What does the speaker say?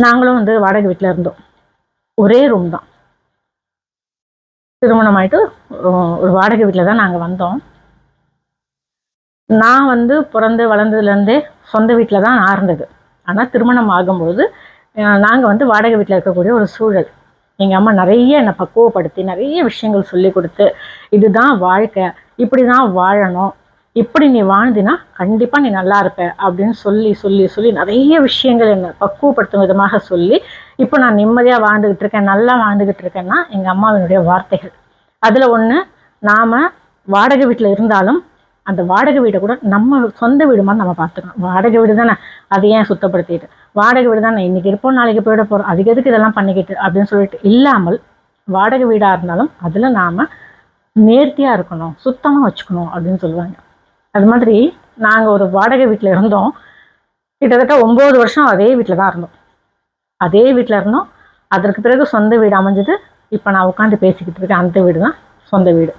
நாங்களும் வந்து வாடகை வீட்டில் இருந்தோம். ஒரே ரூம் தான். திருமணம் ஆயிட்டு ஒரு- ஒரு வாடகை வீட்டில் தான் நாங்கள் வந்தோம். நான் வந்து பிறந்து வளர்ந்ததுலேருந்தே சொந்த வீட்டில் தான் நான் இருந்தது. ஆனால் திருமணம் ஆகும்போது நாங்கள் வந்து வாடகை வீட்டில் இருக்கக்கூடிய ஒரு சூழல். எங்கள் அம்மா நிறைய என்னை பக்குவப்படுத்தி நிறைய விஷயங்கள் சொல்லி கொடுத்து இதுதான் வாழ்க்கை. இப்படி தான் வாழணும். இப்படி நீ வாழ்ந்தினா கண்டிப்பாக நீ நல்லா இருப்ப அப்படின்னு சொல்லி சொல்லி சொல்லி நிறைய விஷயங்கள் என்னை பக்குவப்படுத்தும் விதமாக சொல்லி இப்போ நான் நிம்மதியாக வாழ்ந்துக்கிட்டு இருக்கேன் நல்லா வாழ்ந்துக்கிட்டு இருக்கேன்னா எங்கள் அம்மாவினுடைய வார்த்தைகள். அதில் ஒன்று நாம் வாடகை வீட்டில் இருந்தாலும் அந்த வாடகை வீடை கூட நம்ம சொந்த வீடு மாதிரி நம்ம பார்த்துக்கணும். வாடகை வீடு தானே? அதை ஏன் சுத்தப்படுத்திட்டு? வாடகை வீடு தானே? இன்னைக்கு இருப்போம் நாளைக்கு போயிட போகிறோம் அதுக்கு எதுக்கு இதெல்லாம் பண்ணிக்கிட்டு அப்படின்னு சொல்லிட்டு இல்லாமல் வாடகை வீடாக இருந்தாலும் அதில் நாம் நேர்த்தியாக இருக்கணும் சுத்தமாக வச்சுக்கணும் அப்படின்னு சொல்லுவாங்க. அது மாதிரி நாங்கள் ஒரு வாடகை வீட்டில் இருந்தோம். கிட்டத்தட்ட ஒம்பது வருஷம் அதே வீட்டில் தான் இருந்தோம். அதே வீட்டில் இருந்தோம். அதற்கு பிறகு சொந்த வீடு அமைஞ்சது. இப்போ நான் உட்காந்து பேசிக்கிட்டு இருக்கேன். அந்த வீடு தான் சொந்த வீடு.